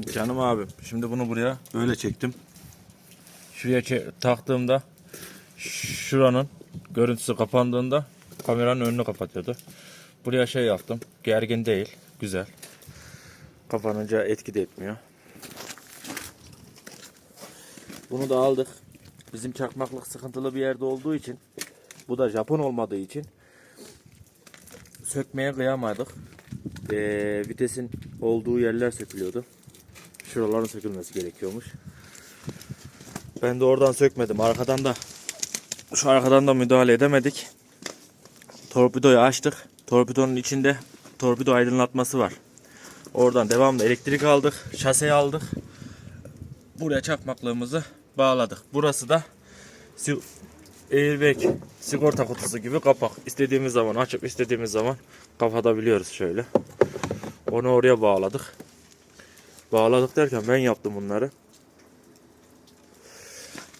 Canım abim. Şimdi bunu buraya böyle çektim. Şuraya taktığımda şuranın görüntüsü kapandığında kameranın önünü kapatıyordu. Buraya şey yaptım. Gergin değil. Güzel. Kapanınca etki de etmiyor. Bunu da aldık. Bizim çakmaklık sıkıntılı bir yerde olduğu için bu da Japon olmadığı için sökmeye kıyamadık. Ee, vitesin olduğu yerler sökülüyordu. Şuraların sökülmesi gerekiyormuş. Ben de oradan sökmedim. Arkadan da şu arkadan da müdahale edemedik. Torpidoyu açtık. Torpidonun içinde torpido aydınlatması var. Oradan devamlı elektrik aldık. Şaseyi aldık. Buraya çakmaklığımızı bağladık. Burası da airbag sigorta kutusu gibi kapak. İstediğimiz zaman açıp istediğimiz zaman kapatabiliyoruz şöyle. Onu oraya bağladık. Bağladık derken ben yaptım bunları.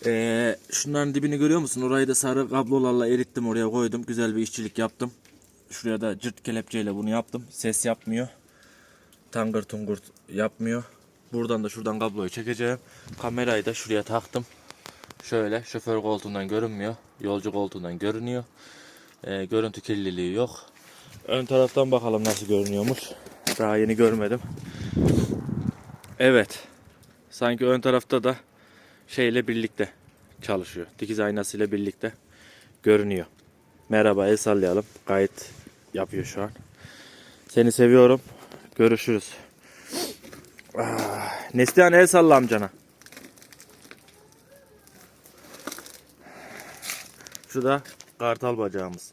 Ee, şunların dibini görüyor musun? Orayı da sarı kablolarla erittim oraya koydum. Güzel bir işçilik yaptım. Şuraya da cırt kelepçeyle bunu yaptım. Ses yapmıyor. Tangır tungur yapmıyor. Buradan da şuradan kabloyu çekeceğim. Kamerayı da şuraya taktım. Şöyle şoför koltuğundan görünmüyor. Yolcu koltuğundan görünüyor. Ee, görüntü kirliliği yok. Ön taraftan bakalım nasıl görünüyormuş. Daha yeni görmedim. Evet. Sanki ön tarafta da şeyle birlikte çalışıyor. Dikiz aynasıyla birlikte görünüyor. Merhaba el sallayalım. Gayet yapıyor şu an. Seni seviyorum. Görüşürüz. Ah, Neslihan el salla amcana. Şu da kartal bacağımız.